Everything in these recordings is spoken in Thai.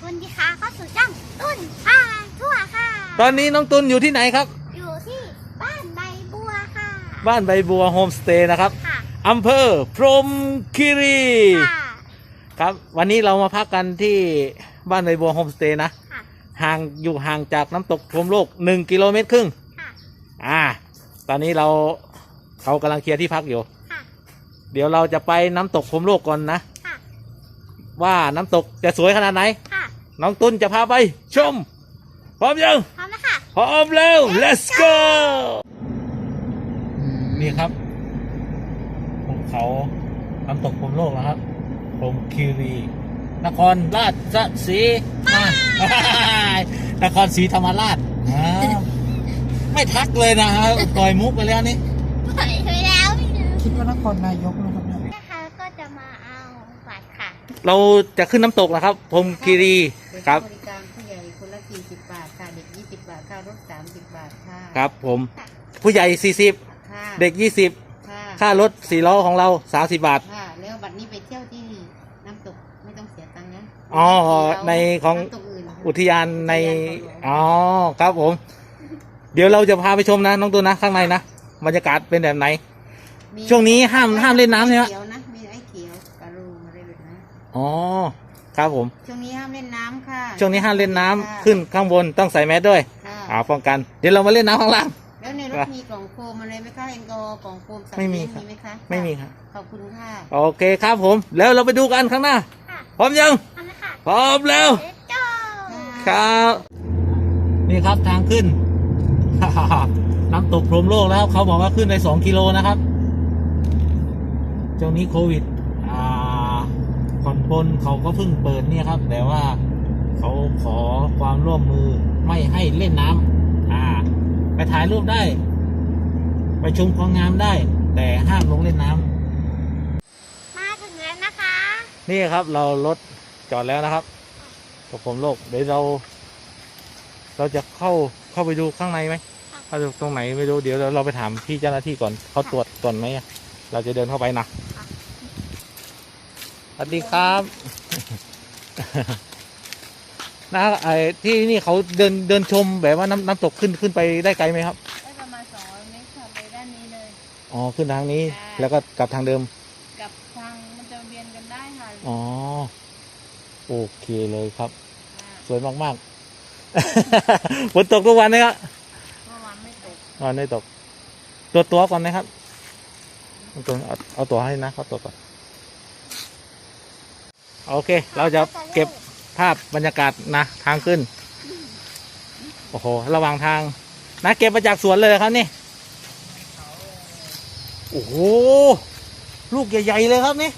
คุณดีค่ะเข้าสู่ช่องตุ้นพาทั่วค่ะ ตอนนี้น้องตุนอยู่ที่ไหนครับ อยู่ที่บ้านใบบัวค่ะบ้านใบบัวโฮมสเตย์นะครับค่ะอำเภอพรหมคีรีค่ะครับ วันนี้เรามาพักกันที่บ้านใบบัวโฮมสเตย์นะค่ะห่างอยู่ห่างจากน้ำตกพรหมโลกหนึ่งกิโลเมตรครึ่งค่ะอ่า ตอนนี้เราเขากำลังเคลียร์ที่พักอยู่ ค่ะ เดี๋ยวเราจะไปน้ำตกพรหมโลกก่อนนะค่ะ ว่าน้ำตกจะสวยขนาดไหน ค่ะน้องตุนจะพาไปชม พร้อมยัง พร้อมแล้วค่ะ พร้อมแล้ว let's go นี่ครับภูเขาน้ำตกพรหมโลกนะครับพรหมคีรี นครราชสีมา นครศรีธรรมราชอ้าวไม่ทักเลยนะฮะปล่อยมุกไปแล้วนี่ปล่อยไปแล้วพี่หนึ่งคิดว่านครนายกนะครับเนี่ย นะคะก็จะมาเอาบัตรค่ะ เราจะขึ้นน้ำตกนะครับพรหมคีรีครับบริการผู้ใหญ่คนละ40บาทค่ะเด็ก20บาทค่ารถ30บาทค่ะครับผม ผู้ใหญ่ 40 ค่ะเด็ก 20 ค่ะค่ารถสี่ล้อของเรา 30 บาท ค่ะแล้วบัตรนี้ไปเที่ยวที่น้ำตกไม่ต้องเสียตังค์นะอ๋อในของ น้ำตกอื่นค่ะ อุทยานในอุทยานเขาหลวงอ๋อ ครับผม เดี๋ยวเราจะพาไปชมนะ น้องตัวนะ ข้างในนะ บรรยากาศเป็นแบบไหน มีช่วงนี้ห้ามห้ามเล่นน้ำใช่ไหมเขียว กระรูอะไรแบบนั้นอ๋อครับผม ช่วงนี้ห้ามเล่นน้ำค่ะ ช่วงนี้ห้ามเล่นน้ำค่ะ ขึ้นข้างบนต้องใส่แมสด้วยค่ะอ่าป้องกัน เดี๋ยวเรามาเล่นน้ำข้างล่าง แล้วในรครัถบมีกล่องโฟมอะไรไหมคะแอลกอฮอล์กล่องโฟมสัตว์ไม่มีเลี้ยงครับมีไหมคะไม่มีครับ ขอบคุณค่ะ โอเคครับผม แล้วเราไปดูกันข้างหน้า ค่ะพร้อมยังพร้อมแล้วค่ะพร้อมแล้ว เด็กโจ้ครับ นี่ครับทางขึ้น น้ำตกพรหมโลกแล้ว เขาบอกว่าขึ้นไปสองกิโลนะครับช่วงนี้โควิดอ่า ผ่อนปลนเขาก็เพิ่งเปิดเนี่ยครับ แต่ว่าเขาขอความร่วมมือไม่ให้เล่นน้ำอ่า ไปถ่ายรูปได้ ไปชมความงามได้ แต่ห้ามลงเล่นน้ำมาถึงแล้วนะคะ นี่ครับเรารถจอดแล้วนะครับตกผมโลกเดี๋ยวเรา เราจะเข้าเข้าไปดูข้างในไหมเข้าไปตรงไหนไม่รู้เดี๋ยวเราเราไปถามพี่เจ้าหน้าที่ก่อนเขาตรวจก่อนไหมอะเราจะเดินเข้าไปนะ สวัสดีครับนะไอ้ที่นี่เขาเดินเดินชมแบบว่าน้ำน้ำตกขึ้นขึ้นไปได้ไกลไหมครับ ได้ประมาณ200เมตรค่ะไปด้านนี้เลย อ๋อขึ้นทางนี้ค่ะแล้วก็กลับทางเดิม กับทางมันจะเวียนกันได้ค่ะอ๋อ โอเคเลยครับสวยมากๆ ฝนตกทุกวันนะครับเมื่อวานไม่ตกนอนไม่ตก ตัวตัวก่อนนะครับเอาตัวเอาเอาตัวให้นะเขาตัวก่อน โอเค เราจะเก็บภาพบรรยากาศนะทางขึ้น โอ้โห ระหว่างทาง นะเก็บมาจากสวนเลยครับนี่ โอ้โห ลูกใหญ่ ๆ เลยครับนี่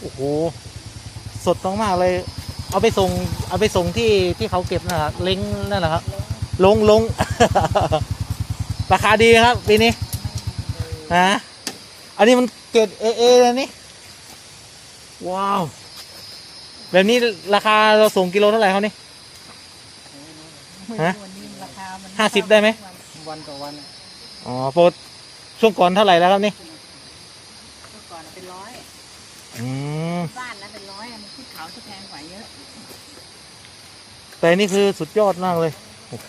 โอ้โห สดมากๆเลย เอาไปส่ง เอาไปส่งที่ที่เขาเก็บนะครับเล้งนั่นแหละครับ ลงลง ราคาดีครับปีนี้ฮะอันนี้มันเกรดเอเอเลยนี่ ว้าว แบบนี้ราคาเราส่งกิโลเท่าไหร่เขานี่ ฮะ วันนี้ราคามันห้าสิบได้ไหม วันต่อวันอ๋อโปรช่วงก่อนเท่าไหร่แล้วครับนี่ เมื่อก่อนเป็นร้อย อืม บ้านนะเป็นร้อยอะมันขึ้นเขาจะแพงกว่าเยอะ แต่อันนี่คือสุดยอดมากเลย โอ้โห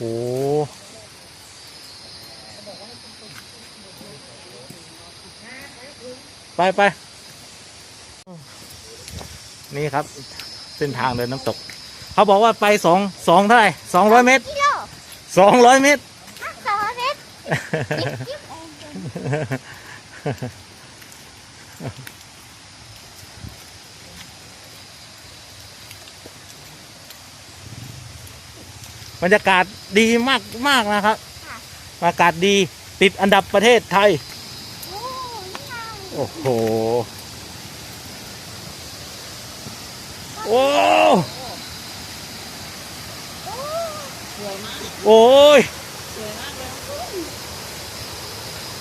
ไปไป นี่ครับ เส้นทางเดินน้ำตก เขาบอกว่าไปสองสองเท่าไหร่สองร้อยเมตรกิโลสองร้อยเมตรห้าสองเมตรจิ๊บเองบรรยากาศดีมากมากนะครับค่ะอากาศดีติดอันดับประเทศไทย โอ้นี่ไงโอ้โห โอ้สวยมากโอ้ยสวยมากเลย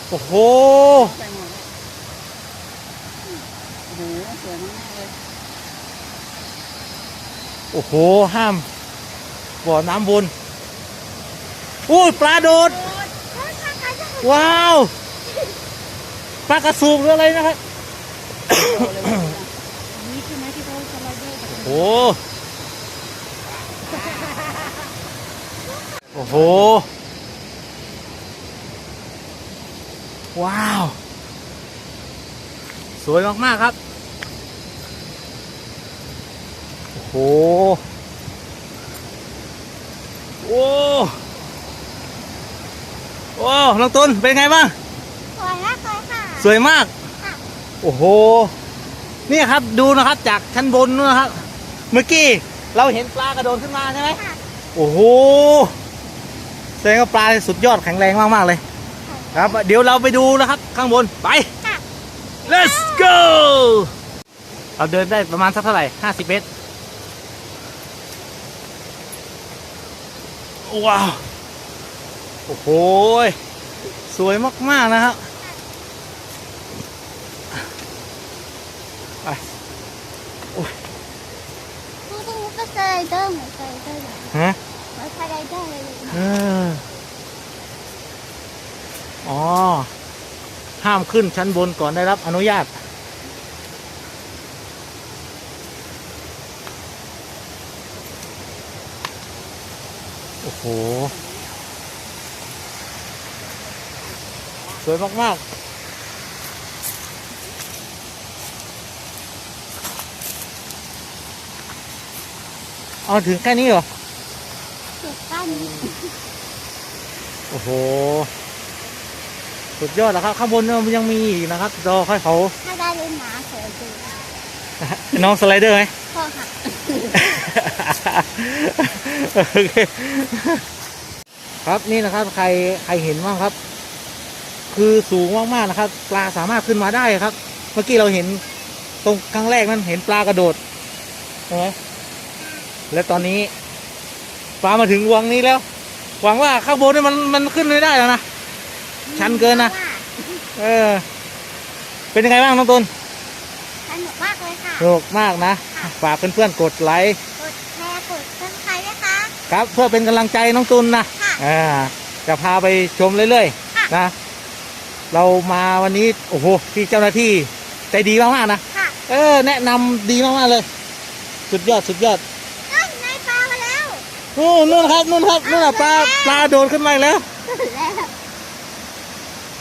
โอ้โหไปหมดเลยโอ้โหสวยมากเลยโอ้โหห้ามบ่อน้ำวนอุ้ยปลาโดด ว้าวปลากระสูบหรืออะไรนะครับนี่ใช่ไหมที่เลเดอร์กับโอ้โห โอ้โห ว้าว สวยมาก ๆ ครับ โอ้โห โอ้โอ้น้องตุนเป็นไงบ้าง สวยมากเลยค่ะ สวยมากค่ะโอ้โห นี่ครับดูนะครับจากชั้นบนนู้นนะครับ เมื่อกี้เราเห็นปลากระโดดขึ้นมาใช่ไหมค่ะโอ้โหแสดงว่าปลาสุดยอดแข็งแรงมากๆเลย ครับ เดี๋ยวเราไปดูนะครับข้างบนไปค่ะ let's go เราเดินได้ประมาณสักเท่าไหร่ห้าสิบเมตรว้าว โอ้โห สวยมาก ๆ นะครับไป ดูตรงนู้นก็ส ไลเดอร์เหมือนสไลเดอร์เลยฮะเหมือนสไลเดอร์เลยเอออ๋อ ห้ามขึ้นชั้นบนก่อนได้รับอนุญาต โอ้โห สวยมาก ๆ เอาถึงแค่นี้เหรอ สุดก้านนี้โอ้โห สุดยอดแล้วครับ ข้างบนมันยังมีอีกนะครับรอค่อยเขา ถ้าได้เล่นน้ำสวยดีน้องสไลเดอร์ไหม พ่อค่ะ โอเคครับนี่นะครับ ใครใครเห็นบ้างครับ คือสูงมากๆนะครับ ปลาสามารถขึ้นมาได้ครับ เมื่อกี้เราเห็นตรงครั้งแรกนั้นเห็นปลากระโดดใช่ไหม และตอนนี้ปลามาถึงวังนี้แล้ว หวังว่าข้างบนนี่มันมันขึ้นไม่ได้แล้วนะ ชันเกินนะ เออ เป็นยังไงบ้างน้องตุนสนุกมากเลยค่ะ สนุกมากนะ ฝากเพื่อนๆกดไลค์ กดแชร์ กดซับสไครต์ด้วยค่ะ ครับ เพื่อเป็นกำลังใจน้องตุนนะค่ะอ่าจะพาไปชมเรื่อยค่ะๆนะ เรามาวันนี้ โอ้โห ที่เจ้าหน้าที่ใจดีมากๆนะค่ะเออ แนะนำดีมากๆเลย สุดยอด สุดยอด นั่นนายปลามาแล้ว โอ้นู่นครับนู่นครับนู่นน่ะปลาปลาโดดขึ้นมาอีกแล้วแล้ว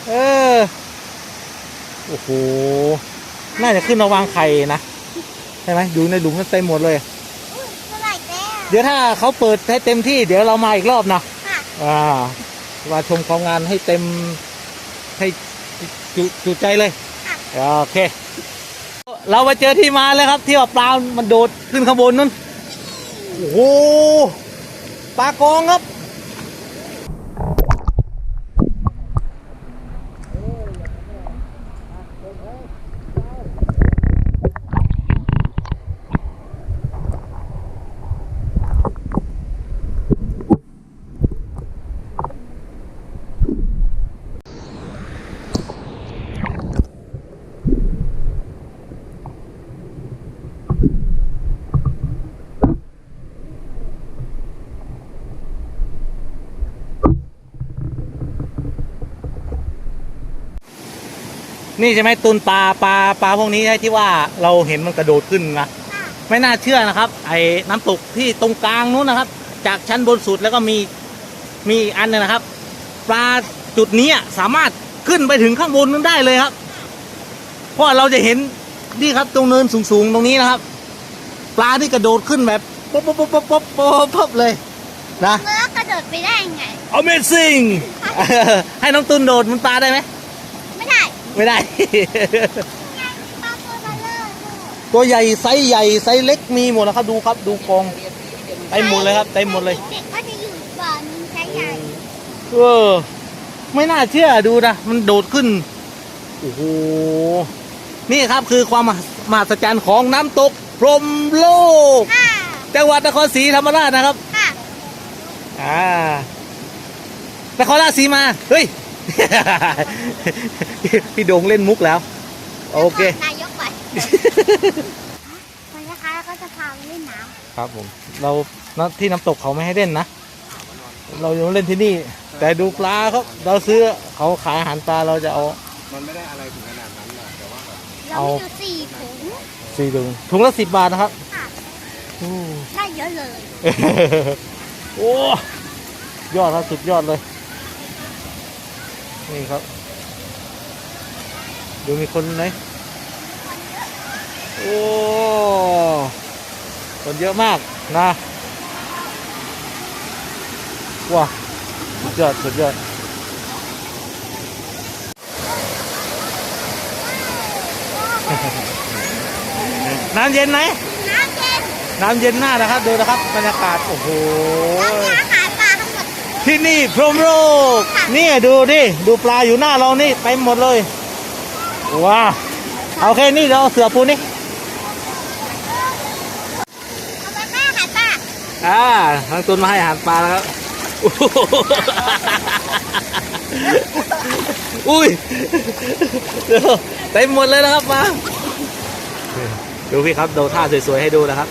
เออ โอ้โห น่าจะขึ้นมาวางไข่นะใช่ไหมดูในหลุมมันเต็มหมดเลยอุ้ยเมื่อไหร่แล้วเดี๋ยวถ้าเขาเปิดให้เต็มที่เดี๋ยวเรามาอีกรอบนะค่ะอ่ามาชมความงานให้เต็มให้จุจุใจเลย โอเค เรามาเจอที่มาแล้วครับ ที่ว่าปลา มันโดดขึ้นข้างบนนั่นโอ้โห ปลากองครับ นี่ใช่ไหมตุนปลาปลาปลาพวกนี้ใช่ที่ว่าเราเห็นมันกระโดดขึ้นนะค่ะไม่น่าเชื่อนะครับ ไอ้น้ำตกที่ตรงกลางนู้นนะครับ จากชั้นบนสุดแล้วก็มีมีอีกอันหนึงนะครับ ปลาจุดนี้สามารถขึ้นไปถึงข้างบนนู้นได้เลยครับ เพราะเราจะเห็นนี่ครับตรงเนินสูงๆตรงนี้นะครับ ปลาที่กระโดดขึ้นแบบป๊บป๊บป๊บป๊บป๊บป๊บป๊บเลยนะเมื่อกระโดดไปได้ยังไง Amazing ให้น้องตุนโดดมันปลาได้ไหมไม่ ได้ไม่ได้ไงปลาตัวเบลเลอร์ตัวใหญ่ไซส์ใหญ่ไซส์เล็กมีหมดแล้วครับ ดูครับดูกองเต็มหมดเลยครับเต็มหมดเลยเด็กก็จะอยู่บ่อนึงใช้ใหญ่เออไม่น่าเชื่อดูนะมันโดดขึ้นโอ้โหนี่ครับคือความมหัศมหัศจรรย์ของน้ำตกพรหมโลกค่ะจังหวัดนครศรีธรรมราชนะครับค่ะอ่านครราชสีมา เฮ้ย พี่โดงเล่นมุกแล้ว โอเค นายกไปวันนะคะก็จะพาไปเล่นน้ครับผม เราณที่น้ำตกเขาไม่ให้เล่นนะ เราจะมาเล่นที่นี่ แต่ดูปลาเขาเราซื้อเขาขายอาหารปลาเราจะเอา มันไม่ได้อะไรถึงขนาดนั้นหรอกแต่ว่าแบบำเรามีอยู่สี่ถุงสี่ถุงถุงละสิบบาทนะครับค่ะโอ้ได้เยอะเลยโอ้ยอดครับสุดยอดเลย นี่ครับ ดูมีคนไหมโอ้ คนเยอะมากนะว้าสุดยอดสุดยอดน้ำเย็นไหมน้ำเย็น น้ำเย็นมากนะครับ ดูนะครับบรรยากาศ โอ้โหแล้วมีอาหารปลาทั้งหมด ที่นี่พรหมโลกนี่ดูดิดูปลาอยู่หน้าเรานี่เต็มหมดเลยว้าวเอาแค่นี้เราเสือปูนี่เอาไปแม่อาหารปลาอ่าทางตุนมาให้อาหารปลาแล้วครับโอ้โหอุ้ยเดี๋ยวเต็มหมดเลยนะครับมาดูพี่ครับดูท่าสวยๆให้ดูนะครับ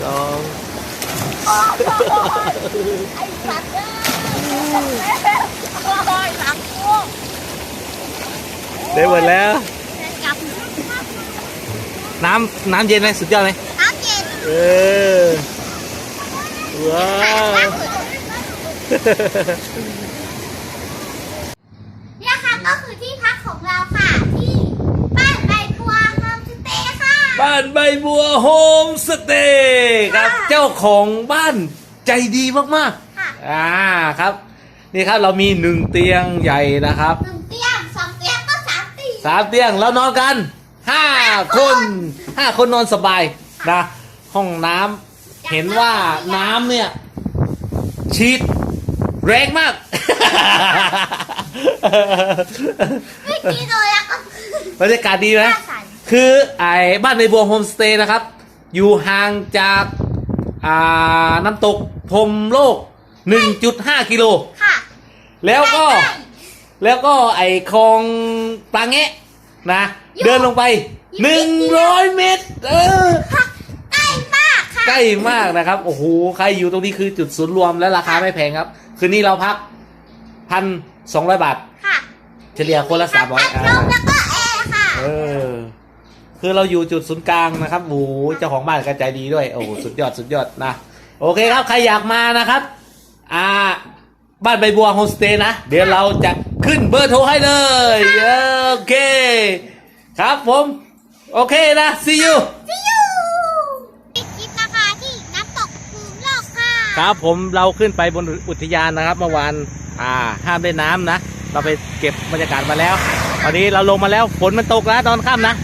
สอง ไอ้สัตว์เอ้ยโอ้ยหลังกูได้หม บ้านใบบัวโฮมสเตย์ครับค่ะเจ้าของบ้านใจดีมากค่ะ ๆ อ่าครับ นี่ครับเรามีหนึ่งเตียงใหญ่นะครับหนึ่งเตียงสองเตียงก็สามเตียงสามเตียงแล้วนอนกันห้าคนห้าคนนอนสบายนะห้องน้ำเห็นว่าน้ำเนี่ยชีดแรงมาก ไม่กินเลยแล้วก็บรรยากาศดีไหมหน้าใส คือไอ้บ้านในบัวโฮมสเตย์นะครับ อยู่ห่างจากอ่าน้ำตกพรหมโลก 1.5 กิโล ค่ะแล้วก็ใกล้แล้วก็ไอ้คลองปลาแงะนะอยู่เดินลงไปอยู่นิดเดียว100 เมตร เออ ๆค่ะใกล้มากค่ะ ใกล้มากนะครับ โอ้โห ใครอยู่ตรงนี้คือจุดศูนย์รวมและราคาไม่แพงครับ คืนนี้เราพักพันสองร้อยบาท ค่ะเฉลี่ยคนละสามร้อยพัดลมแล้วก็แอร์ค่ะ เออ คือเราอยู่จุดศูนย์กลางนะครับโอ้โหเจ้าของบ้านก็ใจดีด้วย โอ้โหสุดยอดสุดยอดนะ โอเคครับ ใครอยากมานะครับ อ่า บ้านใบบัวโฮมสเตย์นะ เดี๋ยวเราจะขึ้นเบอร์โทรให้เลย โอเค ครับผม โอเคนะ see you ซิยูปิดคลิปนะคะที่น้ำตกภูมิโลกค่ะครับผมเราขึ้นไปบนอุทยานนะครับเมื่อวาน อ่า ห้ามเล่นน้ำนะ เราไปเก็บบรรยากาศมาแล้ว ตอนนี้เราลงมาแล้ว ฝนมันตกแล้วตอนค่ำนะ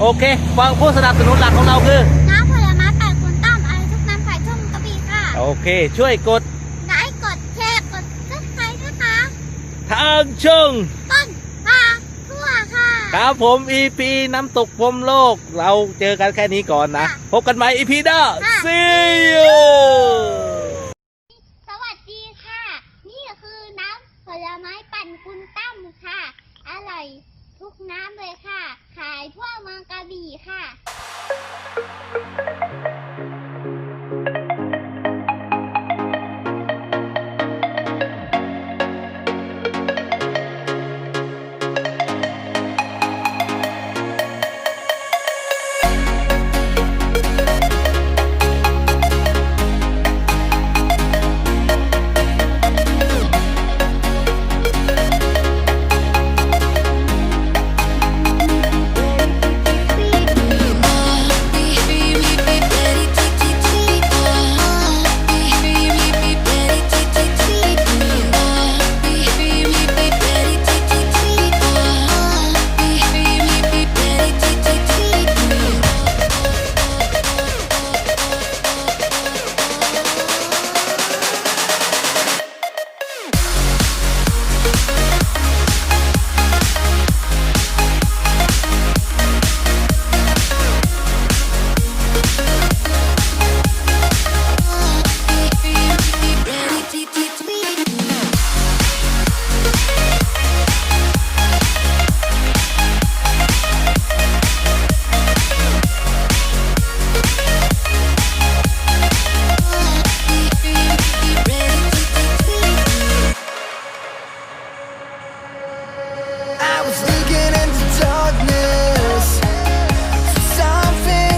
โอเคฟังผู้สนับสนุนหลักของเราคือ น้ำผลไม้แปดคุณต้อมไอทุกน้ำใส่ช่องกระบี่ค่ะโอเค ช่วยกดไลค์กดแชร์กดซับสไครต์นะคะทางช่องต้นพาทั่วค่ะ ครับผม EP น้ำตกพรหมโลก เราเจอกันแค่นี้ก่อนนะค่ะพบกันใหม่ EP หน้าค่ะ See you